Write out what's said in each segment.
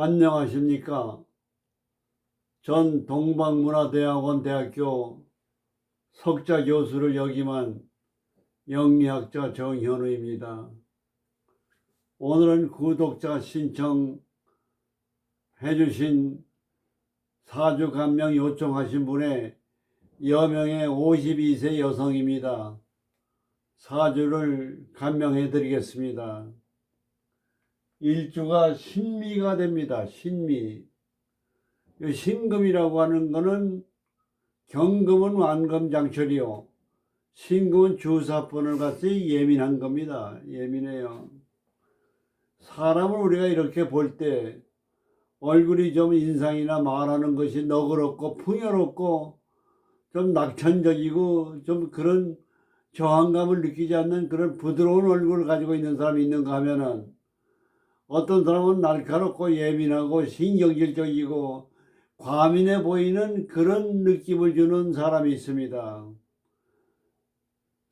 안녕하십니까. 전 동방문화대학원 대학교 석자 교수를 역임한 영리학자 정현우입니다. 오늘은 구독자 신청 해주신 사주 감명 요청하신 분의 여명의 52세 여성입니다. 사주를 감명해 드리겠습니다. 일주가 신미가 됩니다. 신미. 이 신금이라고 하는 거는 경금은 완금장철이요. 신금은 주사번을 같이 예민한 겁니다. 예민해요. 사람을 우리가 이렇게 볼 때 얼굴이 좀 인상이나 말하는 것이 너그럽고 풍요롭고 좀 낙천적이고 좀 그런 저항감을 느끼지 않는 그런 부드러운 얼굴을 가지고 있는 사람이 있는가 하면은 어떤 사람은 날카롭고 예민하고 신경질적이고 과민해 보이는 그런 느낌을 주는 사람이 있습니다.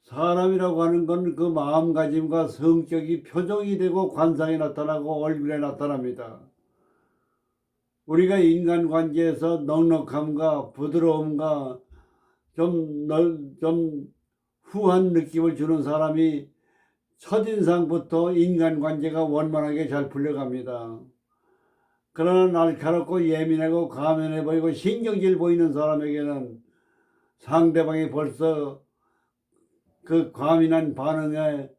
사람이라고 하는 건 그 마음가짐과 성격이 표정이 되고 관상에 나타나고 얼굴에 나타납니다. 우리가 인간관계에서 넉넉함과 부드러움과 좀, 널, 좀 후한 느낌을 주는 사람이 첫인상부터 인간관계가 원만하게 잘 풀려갑니다. 그러나 날카롭고 예민하고 가면해 보이고 신경질 보이는 사람에게는 상대방이 벌써 그 과민한 반응에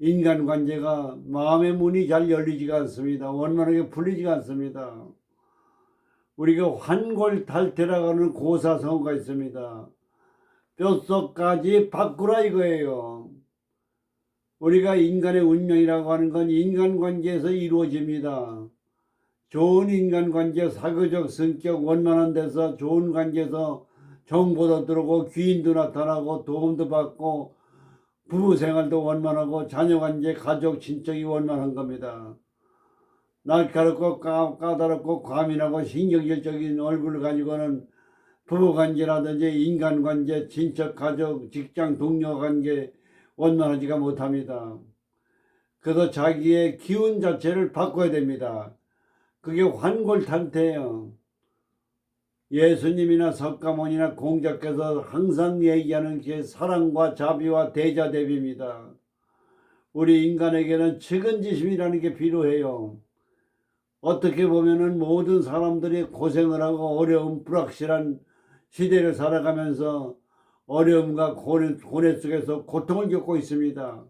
인간관계가 마음의 문이 잘 열리지가 않습니다. 원만하게 풀리지가 않습니다. 우리가 환골탈태라고 하는 고사성어가 있습니다. 뼛속까지 바꾸라 이거예요. 우리가 인간의 운명이라고 하는 건 인간관계에서 이루어집니다. 좋은 인간관계, 사교적 성격, 원만한 데서 좋은 관계에서 정보도 들어오고 귀인도 나타나고 도움도 받고 부부 생활도 원만하고 자녀 관계, 가족, 친척이 원만한 겁니다. 날카롭고 까, 까다롭고 과민하고 신경질적인 얼굴을 가지고는 부부 관계라든지 인간 관계, 친척, 가족, 직장, 동료 관계 원만하지가 못합니다. 그래서 자기의 기운 자체를 바꿔야 됩니다. 그게 환골탈태예요. 예수님이나 석가모니나 공자께서 항상 얘기하는 게 사랑과 자비와 대자대비입니다. 우리 인간에게는 측은지심이라는 게 필요해요. 어떻게 보면은 모든 사람들이 고생을 하고 어려움, 불확실한 시대를 살아가면서 어려움과 고뇌, 고뇌 속에서 고통을 겪고 있습니다.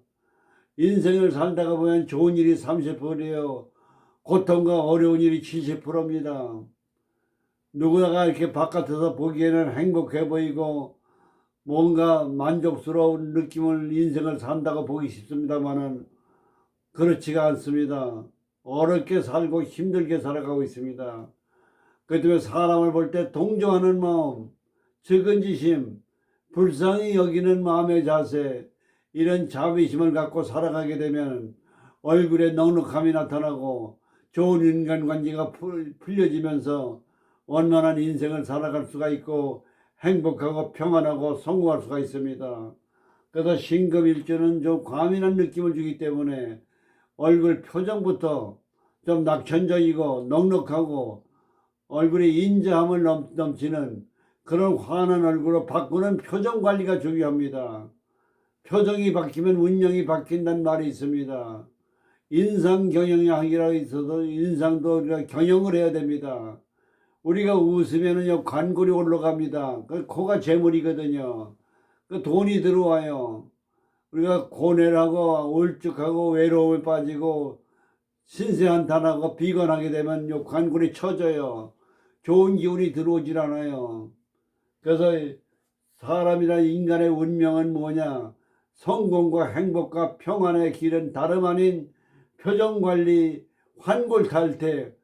인생을 살다가 보면 좋은 일이 30%예요. 고통과 어려운 일이 70%입니다. 누구나가 이렇게 바깥에서 보기에는 행복해 보이고 뭔가 만족스러운 느낌을 인생을 산다고 보기 쉽습니다만은 그렇지가 않습니다. 어렵게 살고 힘들게 살아가고 있습니다. 그 때문에 사람을 볼 때 동정하는 마음, 측은지심, 불쌍히 여기는 마음의 자세, 이런 자비심을 갖고 살아가게 되면 얼굴에 넉넉함이 나타나고 좋은 인간관계가 풀려지면서 원만한 인생을 살아갈 수가 있고 행복하고 평안하고 성공할 수가 있습니다. 그래서 신금일주는 좀 과민한 느낌을 주기 때문에 얼굴 표정부터 좀 낙천적이고 넉넉하고 얼굴에 인자함을 넘, 넘치는 그런 환한 얼굴로 바꾸는 표정 관리가 중요합니다. 표정이 바뀌면 운명이 바뀐다는 말이 있습니다. 인상 경영학이라고 있어서 인상도 우리가 경영을 해야 됩니다. 우리가 웃으면은요 관골이 올라갑니다. 그 코가 재물이거든요. 그 돈이 들어와요. 우리가 고뇌하고 울적하고 외로움에 빠지고 신세한탄하고 비관하게 되면 요 관골이 쳐져요. 좋은 기운이 들어오질 않아요. 그래서 사람이나 인간의 운명은 뭐냐? 성공과 행복과 평안의 길은 다름 아닌 표정관리, 환골탈태,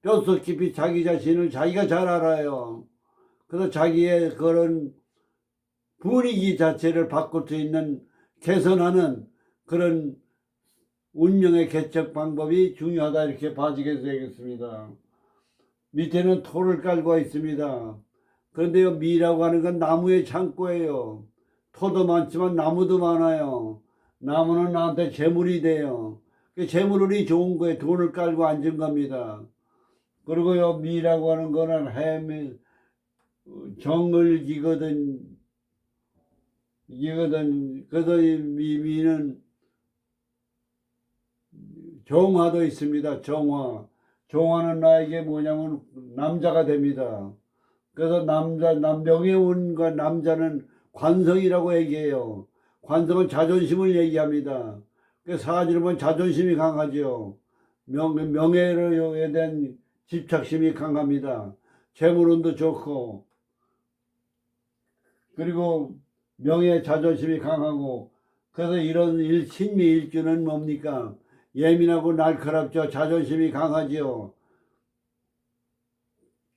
뼛속 깊이 자기 자신을 자기가 잘 알아요. 그래서 자기의 그런 분위기 자체를 바꿀 수 있는 개선하는 그런 운명의 개척 방법이 중요하다 이렇게 봐지게 되겠습니다. 밑에는 토를 깔고 있습니다. 그런데요 미라고 하는 건 나무의 창고예요. 토도 많지만 나무도 많아요. 나무는 나한테 재물이 돼요. 그 재물이 좋은 거에 돈을 깔고 앉은 겁니다. 그리고요 미라고 하는 거는 해미 정을 기거든 이거든 그래서 이 미, 미는 정화도 있습니다. 정화. 정화는 나에게 뭐냐면 남자가 됩니다. 그래서 남자, 남, 명예운과 남자는 관성이라고 얘기해요. 관성은 자존심을 얘기합니다. 그 보면 자존심이 강하죠. 명, 명예에 대한 집착심이 강합니다. 재물운도 좋고, 그리고 명예 자존심이 강하고, 그래서 이런 일, 신미일주는 뭡니까? 예민하고 날카롭죠. 자존심이 강하지요.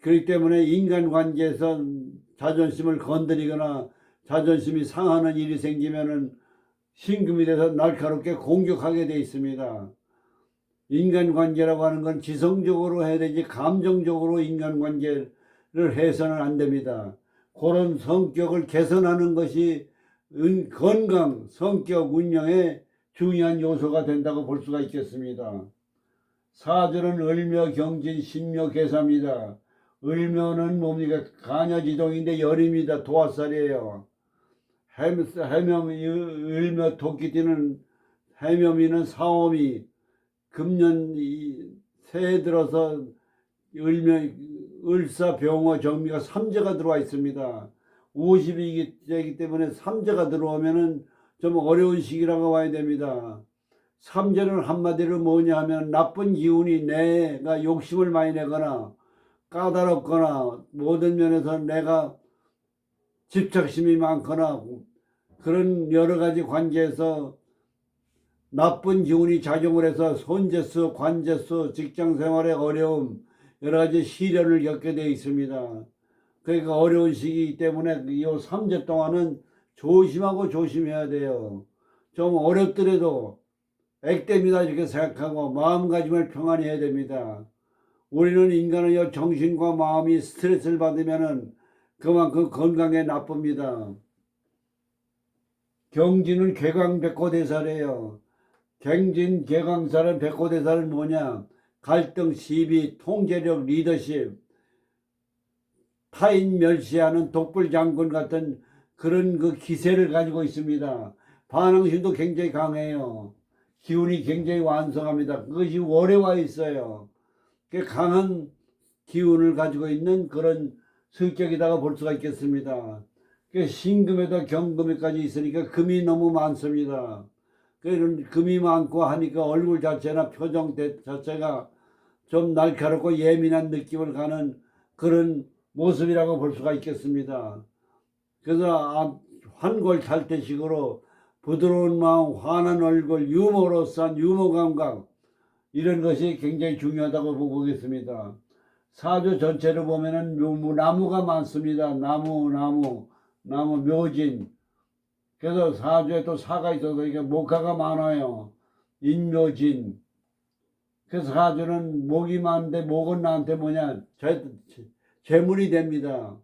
그렇기 때문에 인간관계에서 자존심을 건드리거나 자존심이 상하는 일이 생기면은 신금이 돼서 날카롭게 공격하게 돼 있습니다. 인간관계라고 하는 건 지성적으로 해야 되지 감정적으로 인간관계를 해서는 안 됩니다. 그런 성격을 개선하는 것이 은- 건강, 성격 운영의 중요한 요소가 된다고 볼 수가 있겠습니다. 사절은 을묘, 경진, 신묘, 계사입니다. 을묘는 뭡니까? 간여지동인데 열입니다. 도화살이에요. 해묘, 해묘, 을묘, 토끼띠는 해묘미는 사오미, 금년 이 새해 들어서 을묘, 을사, 병호, 정미가 삼재가 들어와 있습니다. 50이기 때문에 삼재가 들어오면은 좀 어려운 시기라고 봐야 됩니다. 삼재는 한마디로 뭐냐 하면 나쁜 기운이 내가 욕심을 많이 내거나 까다롭거나 모든 면에서 내가 집착심이 많거나 그런 여러 가지 관계에서 나쁜 기운이 작용을 해서 손재수, 관재수, 직장 생활의 어려움, 여러 가지 시련을 겪게 되어 있습니다. 그러니까 어려운 시기이기 때문에 이 3재 동안은 조심하고 조심해야 돼요. 좀 어렵더라도 액땜이다 이렇게 생각하고 마음가짐을 평안히 해야 됩니다. 우리는 인간은 요 정신과 마음이 스트레스를 받으면은 그만큼 건강에 나쁩니다. 경진은 개강백호대사래요. 경진 개강사는 백호대사는 뭐냐? 갈등, 시비, 통제력, 리더십, 타인 멸시하는 독불 장군 같은 그런 그 기세를 가지고 있습니다. 반항심도 굉장히 강해요. 기운이 굉장히 완성합니다. 그것이 월에 와 있어요. 그 강한 기운을 가지고 있는 그런 성격이다가 볼 수가 있겠습니다. 그 신금에도 경금에까지 있으니까 금이 너무 많습니다. 그 금이 많고 하니까 얼굴 자체나 표정 자체가 좀 날카롭고 예민한 느낌을 가는 그런 모습이라고 볼 수가 있겠습니다. 그래서 환골 탈태식으로 부드러운 마음, 환한 얼굴, 유머로싼 유머 감각 이런 것이 굉장히 중요하다고 보고 있습니다. 사주 전체를 보면은 묘- 나무가 많습니다. 나무, 나무, 나무, 묘진. 그래서 사주에 또 사가 있어서 이게 목화가 많아요. 인묘진. 그래서 사주는 목이 많은데 목은 나한테 뭐냐 재, 재물이 됩니다.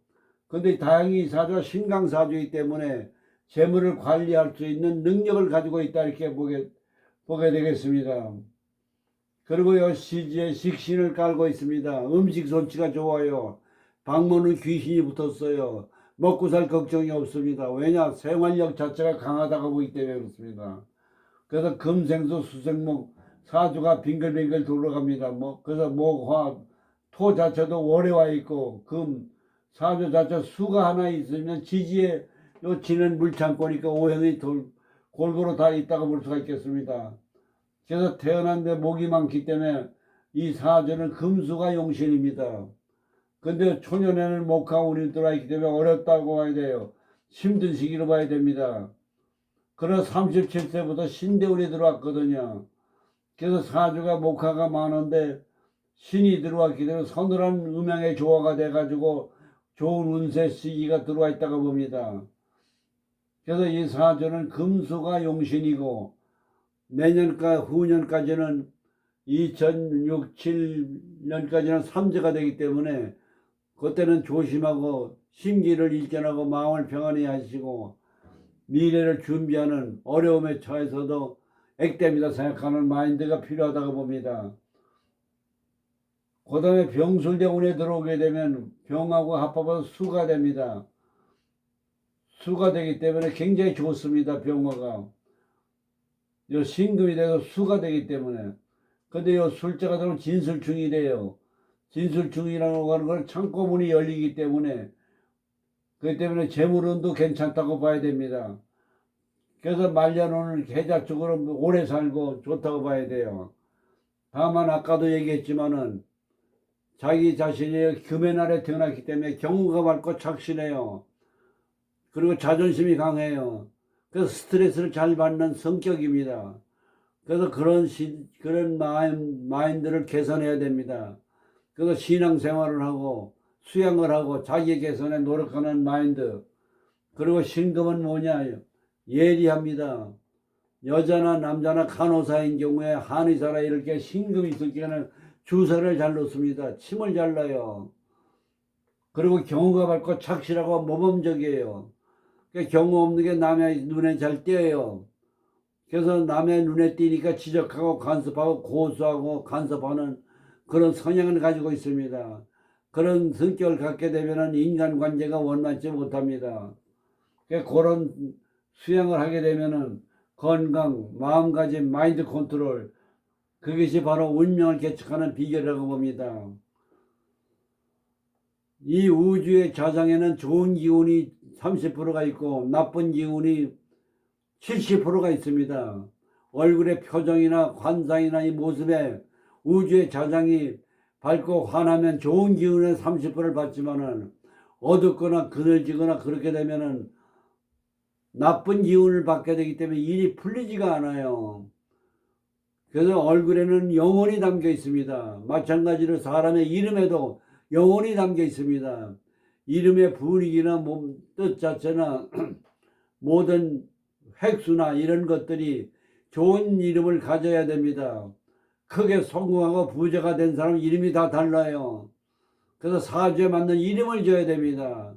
근데 다행히 사주가 신강사주이기 때문에 재물을 관리할 수 있는 능력을 가지고 있다 이렇게 보게 보게 되겠습니다. 그리고 요 시지에 식신을 깔고 있습니다. 음식 손치가 좋아요. 방문은 귀신이 붙었어요. 먹고 살 걱정이 없습니다. 왜냐 생활력 자체가 강하다고 보기 때문에 그렇습니다. 그래서 금생수 수생목 사주가 빙글빙글 돌아갑니다. 뭐 그래서 목화 토 자체도 월에 와 있고 금 사주 자체 수가 하나 있으면 지지에 요 지는 물창고니까 오행이 돌, 골고루 다 있다고 볼 수가 있겠습니다. 그래서 태어난데 목이 많기 때문에 이 사주는 금수가 용신입니다. 근데 초년에는 목화 운이 들어있기 때문에 어렵다고 봐야 돼요. 힘든 시기로 봐야 됩니다. 그래서 37세부터 신대운이 들어왔거든요. 그래서 사주가 목화가 많은데 신이 들어왔기 때문에 서늘한 음양의 조화가 돼가지고 좋은 운세 시기가 들어와 있다고 봅니다. 그래서 이 사주는 금수가 용신이고 내년까 후년까지는 2006, 7년까지는 삼재가 되기 때문에 그때는 조심하고 심기를 일전하고 마음을 평안히 하시고 미래를 준비하는 어려움에 처해서도 액땜이다 생각하는 마인드가 필요하다고 봅니다. 그 다음에 병술대원에 들어오게 되면 병하고 합합해서 수가 됩니다. 수가 되기 때문에 굉장히 좋습니다. 병화가. 요 신금이 돼서 수가 되기 때문에. 근데 요 술자가 되면 진술중이 돼요. 진술중이라고 하는 건 창고문이 열리기 때문에 그렇기 때문에 재물운도 괜찮다고 봐야 됩니다. 그래서 말년운은 계좌 쪽으로 오래 살고 좋다고 봐야 돼요. 다만 아까도 얘기했지만은 자기 자신이 금의 날에 태어났기 때문에 경우가 많고 착실해요. 그리고 자존심이 강해요. 그래서 스트레스를 잘 받는 성격입니다. 그래서 그런 시, 그런 마인, 마인드를 개선해야 됩니다. 그래서 신앙생활을 하고 수양을 하고 자기 개선에 노력하는 마인드. 그리고 신금은 뭐냐? 예리합니다. 여자나 남자나 간호사인 경우에 한의사라 이렇게 신금이 있을 경우에는 주사를 잘 놓습니다. 침을 잘 놔요. 그리고 경우가 밝고 착실하고 모범적이에요. 그러니까 경우 없는 게 남의 눈에 잘 띄어요. 그래서 남의 눈에 띄니까 지적하고 간섭하고 고수하고 간섭하는 그런 성향을 가지고 있습니다. 그런 성격을 갖게 되면 인간관계가 원만치 못합니다. 그러니까 그런 수양을 하게 되면은 건강, 마음가짐, 마인드 컨트롤 그것이 바로 운명을 개척하는 비결이라고 봅니다. 이 우주의 자장에는 좋은 기운이 30%가 있고 나쁜 기운이 70%가 있습니다. 얼굴의 표정이나 관상이나 이 모습에 우주의 자장이 밝고 환하면 좋은 기운의 30%를 받지만은 어둡거나 그늘지거나 그렇게 되면은 나쁜 기운을 받게 되기 때문에 일이 풀리지가 않아요. 그래서 얼굴에는 영혼이 담겨 있습니다. 마찬가지로 사람의 이름에도 영혼이 담겨 있습니다. 이름의 분위기나 몸 뜻 자체나 모든 획수나 이런 것들이 좋은 이름을 가져야 됩니다. 크게 성공하고 부자가 된 사람 이름이 다 달라요. 그래서 사주에 맞는 이름을 줘야 됩니다.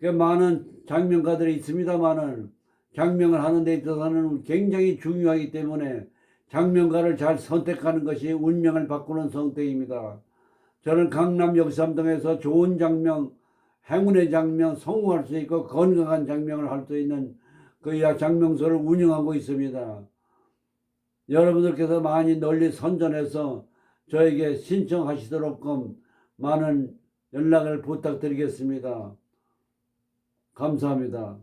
그 많은 장명가들이 있습니다만은 장명을 하는 데 있어서는 굉장히 중요하기 때문에 장명가를 잘 선택하는 것이 운명을 바꾸는 선택입니다. 저는 강남 역삼동에서 좋은 장명, 행운의 장명, 성공할 수 있고 건강한 장명을 할 수 있는 그 장명소를 운영하고 있습니다. 여러분들께서 많이 널리 선전해서 저에게 신청하시도록끔 많은 연락을 부탁드리겠습니다. 감사합니다.